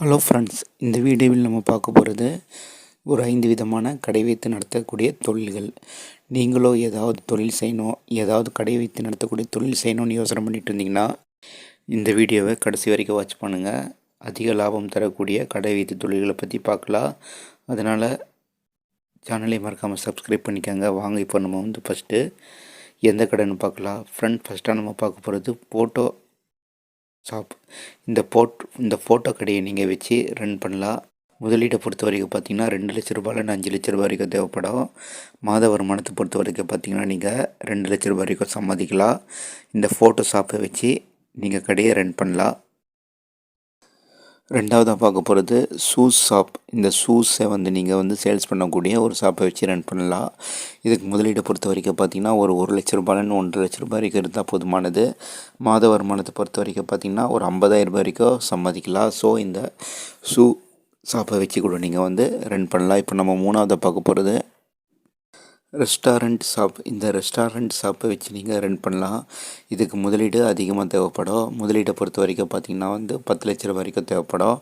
Hello friends இந்த வீடியோவில் நம்ம பார்க்க போகிறது ஒரு ஐந்து விதமான கடை வைத்து நடத்தக்கூடிய தொழில்கள். நீங்களோ ஏதாவது தொழில் செய்யணும் ஏதாவது கடை வைத்து நடத்தக்கூடிய தொழில் செய்யணும்னு யோசனை பண்ணிட்டு இருந்தீங்கன்னா இந்த வீடியோவை கடைசி வரைக்கும் வாட்ச் பண்ணுங்கள் அதிக லாபம் தரக்கூடிய கடை வைத்து தொழில்களை பற்றி பார்க்கலாம். அதனால் சேனலை மறக்காமல் சப்ஸ்கிரைப் பண்ணிக்கோங்க. வாங்க இப்போ நம்ம வந்து ஃபஸ்ட்டு எந்த கடைன்னு பார்க்கலாம். ஃப்ரெண்ட் ஃபஸ்ட்டாக நம்ம பார்க்க போகிறது ஃபோட்டோ ஷாப் இந்த போட் இந்த ஃபோட்டோ கடையை நீங்கள் வச்சு ரன் பண்ணலாம். முதலீட்டை பொறுத்த வரைக்கும் பார்த்தீங்கன்னா ரெண்டு லட்ச ரூபாயிலேருந்து அஞ்சு லட்ச ரூபா வரைக்கும் தேவைப்படும். மாத வருமானத்தை பொறுத்த வரைக்கும் பார்த்தீங்கன்னா நீங்கள் ரெண்டு லட்ச ரூபா வரைக்கும் சம்மதிக்கலாம் இந்த ஃபோட்டோ ஷாப்பை வச்சு நீங்கள் கடையை ரன் பண்ணலாம். ரெண்டாவதாக பார்க்க போகிறது ஷூஸ் ஷாப் இந்த ஷூஸை வந்து நீங்கள் வந்து சேல்ஸ் பண்ணக்கூடிய ஒரு ஷாப்பை வச்சு ரன் பண்ணலாம். இதுக்கு முதலீடை பொறுத்த வரைக்கும் பார்த்தீங்கன்னா ஒரு ஒரு லட்ச ரூபாயிலேருந்து ஒன்றரை லட்ச ரூபாய் வரைக்கும் இருந்தால் போதுமானது. மாத வருமானத்தை பொறுத்த வரைக்கும் பார்த்தீங்கன்னா ஒரு ஐம்பதாயிரம் ரூபாய் வரைக்கும் சம்மதிக்கலாம் ஸோ இந்த ஷூ ஷாப்பை வச்சு கூட நீங்கள் வந்து ரன் பண்ணலாம். இப்போ நம்ம மூணாவதாக பார்க்க போகிறது ரெஸ்டாரண்ட் ஷாப் இந்த ரெஸ்டாரண்ட் ஷாப்பை வச்சு நீங்கள் ரன் பண்ணலாம். இதுக்கு முதலீடு அதிகமாக தேவைப்படும். முதலீட்டை பொறுத்த வரைக்கும் பார்த்திங்கன்னா வந்து பத்து லட்ச ரூபாய் வரைக்கும் தேவைப்படும்.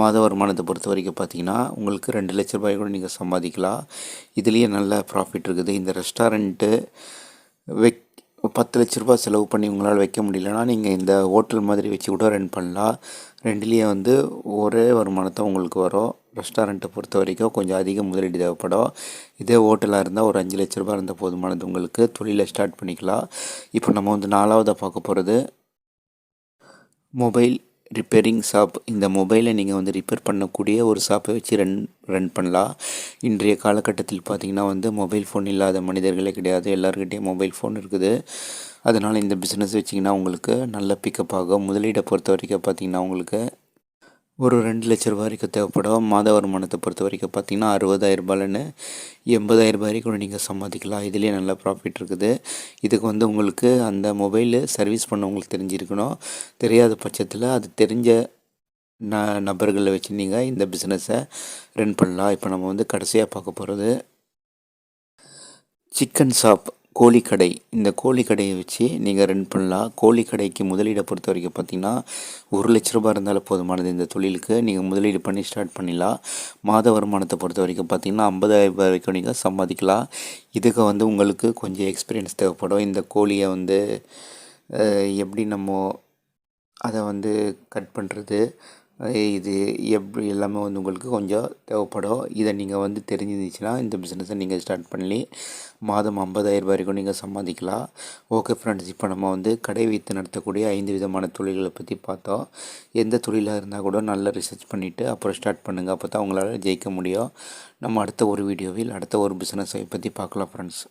மாத வருமானத்தை பொறுத்த வரைக்கும் பார்த்திங்கன்னா உங்களுக்கு ரெண்டு லட்ச ரூபாய் கூட நீங்கள் சம்பாதிக்கலாம். இதுலேயே நல்ல ப்ராஃபிட் இருக்குது. இந்த ரெஸ்டாரண்ட்டு வெக் பத்து லட்ச ரூபா செலவு பண்ணி உங்களால் வைக்க முடியலன்னா நீங்கள் இந்த ஹோட்டல் மாதிரி வச்சு கூட ரன் பண்ணலாம். ரெண்டுலேயே வந்து ஒரே வருமானத்தை உங்களுக்கு வரும். ரெஸ்டாரண்ட்டை பொறுத்த வரைக்கும் கொஞ்சம் அதிக முதலீடு தேவைப்படும். இதே ஹோட்டலாக இருந்தால் ஒரு அஞ்சு லட்ச ரூபா இருந்தால் போதுமானது உங்களுக்கு. தொழிலை ஸ்டார்ட் பண்ணிக்கலாம். இப்போ நம்ம வந்து நாலாவதாக பார்க்க போகிறது மொபைல் ரிப்பேரிங் ஷாப். இந்த மொபைலை நீங்கள் வந்து ரிப்பேர் பண்ணக்கூடிய ஒரு ஷாப்பை வச்சு ரன் ரன் பண்ணலாம். இன்றைய காலகட்டத்தில் பார்த்திங்கன்னா வந்து மொபைல் ஃபோன் இல்லாத மனிதர்களே கிடையாது. எல்லாருக்கிட்டேயும் மொபைல் ஃபோன் இருக்குது. அதனால் இந்த பிஸ்னஸ் வச்சிங்கன்னா உங்களுக்கு நல்ல பிக்கப் ஆகும். முதலீடை பொறுத்த வரைக்கும் பார்த்திங்கன்னா உங்களுக்கு ஒரு ரெண்டு லட்ச ரூபா வரைக்கும் தேவைப்படும். மாத வருமானத்தை பொறுத்த வரைக்கும் பார்த்திங்கன்னா அறுபதாயிரம் ரூபாயிலன்னு எண்பதாயிரம் ரூபாய் கூட நீங்கள் சம்பாதிக்கலாம். இதுலேயே நல்ல ப்ராஃபிட் இருக்குது. இதுக்கு வந்து உங்களுக்கு அந்த மொபைலு சர்வீஸ் பண்ணவங்களுக்கு தெரிஞ்சிருக்கணும். தெரியாத பட்சத்தில் அது தெரிஞ்ச ந நபர்களை வச்சு நீங்கள் இந்த பிஸ்னஸை ரன் பண்ணலாம். இப்போ நம்ம வந்து கடைசியாக பார்க்க போகிறது சிக்கன் ஷாப் கோழிக்கடை. இந்த கோழிக்கடையை வச்சு நீங்கள் ரன் பண்ணலாம். கோழிக்கடைக்கு முதலீடை பொறுத்த வரைக்கும் பார்த்திங்கன்னா ஒரு லட்ச ரூபாய் இருந்தாலும் போதுமானது இந்த தொழிலுக்கு. நீங்கள் முதலீடு பண்ணி ஸ்டார்ட் பண்ணிடலாம். மாத வருமானத்தை பொறுத்த வரைக்கும் பார்த்திங்கன்னா ஐம்பதாயிரம் ரூபாய் வரைக்கும் நீங்கள் சம்பாதிக்கலாம். இதுக்கு வந்து உங்களுக்கு கொஞ்சம் எக்ஸ்பீரியன்ஸ் தேவைப்படும். இந்த கோழியை வந்து எப்படி நம்ம அதை வந்து கட் பண்ணுறது இது எப்படி எல்லாமே வந்து உங்களுக்கு கொஞ்சம் தேவைப்படும். இதை நீங்கள் வந்து தெரிஞ்சிருந்துச்சுன்னா இந்த பிஸ்னஸை நீங்கள் ஸ்டார்ட் பண்ணி மாதம் ஐம்பதாயிரம் வரைக்கும் நீங்கள் சம்பாதிக்கலாம். ஓகே ஃப்ரெண்ட்ஸ் இப்போ நம்ம வந்து கடை வைத்து நடத்தக்கூடிய ஐந்து விதமான தொழில்களை பற்றி பார்த்தோம். எந்த தொழிலாக இருந்தால் கூட நல்லா ரிசர்ச் பண்ணிவிட்டு அப்புறம் ஸ்டார்ட் பண்ணுங்கள் அப்போ தான் உங்களால் ஜெயிக்க முடியும். நம்ம அடுத்த ஒரு வீடியோவில் அடுத்த ஒரு பிஸ்னஸை பற்றி பார்க்கலாம் ஃப்ரெண்ட்ஸ்